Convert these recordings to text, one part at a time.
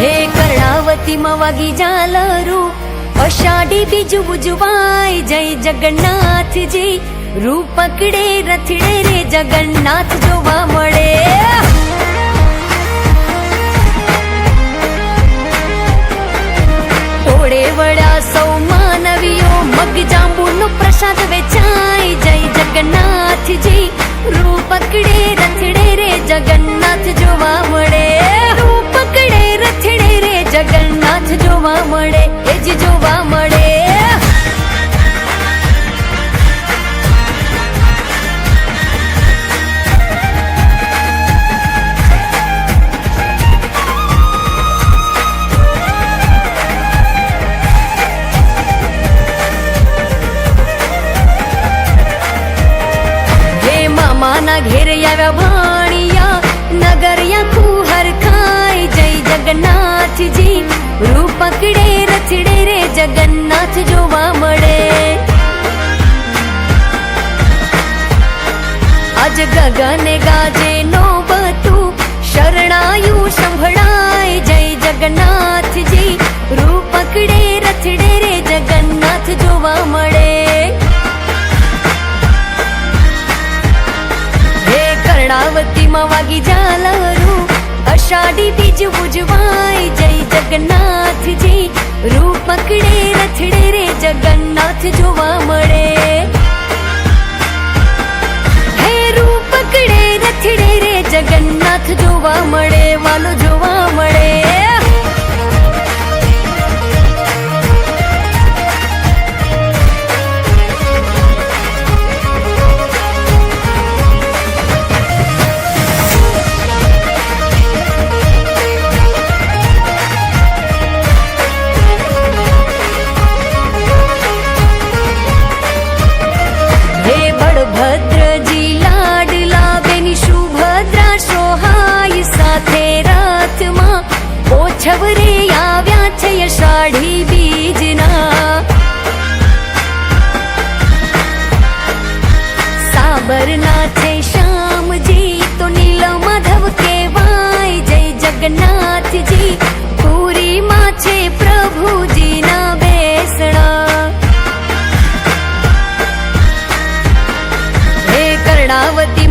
હે કર્ણાવતીમાં વાગી જાલારું અષાઢી બીજું બુજવાય જય જગન્નાથજી. રૂપકડે રથડે રે જગન્નાથ જોવા આવ્યા વાણિયા નગરિયા કુહર ખાય જય જગન્નાથજી, રૂપ રથડે રે જગન્નાથ જોવા મળે. આજ ગગને ગાજે નો બતું, શરણાયું સંભળાય. જય જગન્નાથજી, રૂપ પકડે રે જગન્નાથ જોવા મળે. કર્ણાવતીમાં વાગી ઝાલરું અષાઢી બીજ ઉજવાય જય જગન્નાથજી રૂપ રથડે રે જગન્નાથ જોવા મળે હે રૂપ પકડે રથડે રે જગન્નાથ જોવા મળે વાલો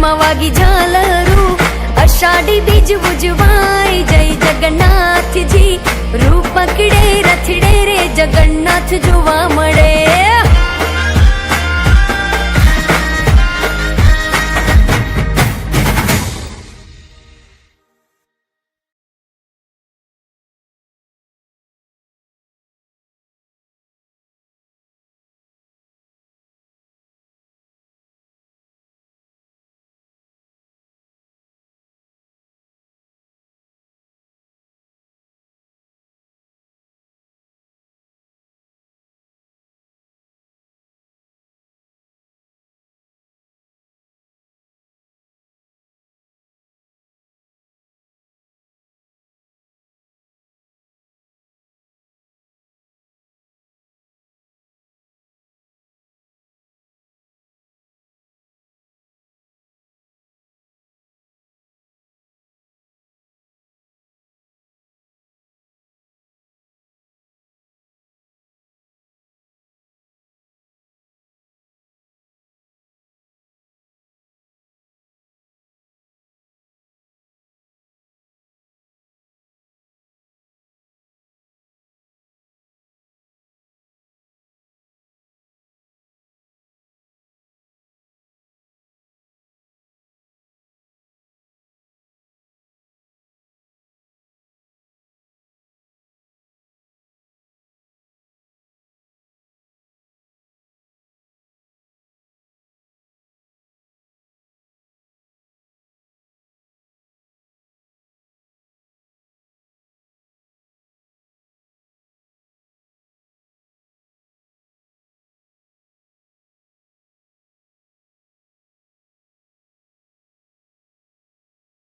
ಧರ್ಮವಾಗಿ ಜಾಲರು. ಅಷಾಢಿ ಬೀಜ ಉಜುವಾಯಿ. ಜೈ ಜಗನ್ನಾಥ ಜೀ.